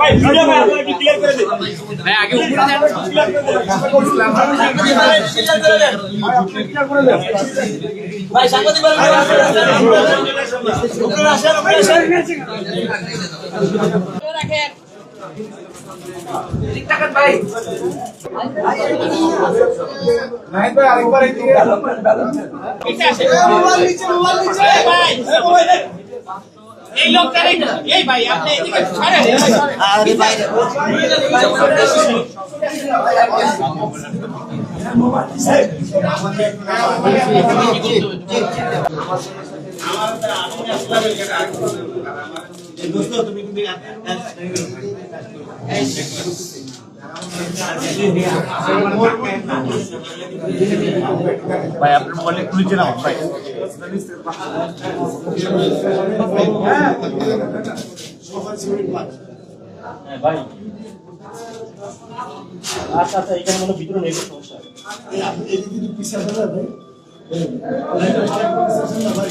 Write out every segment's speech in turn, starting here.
ভাই ভিডিও ভাই আপনারা একটু ক্লিয়ার করে দিন ভাই আগে উপরে যান ভাই সাংবাদিক এই লোকটারই এই ভাই আপনি এদিকে ছাড়েন ভাই আপনার মোবাইলে খুলছে না ভাই আচ্ছা আচ্ছা এখানে মনে ভিতরে নেই সমস্যা ভাই।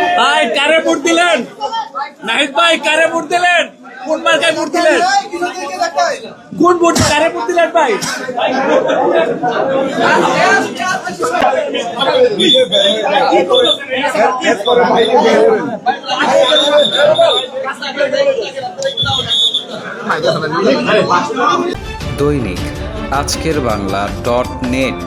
ভোট দিলেন? নাহিদ ভাই, কারে ভোট দিলেন? কোন মার্কায় ভোট দিলেন? কোন ভোট কারে ভোট দিলেন ভাই? দৈনিক আজকের বাংলা ডট নেট।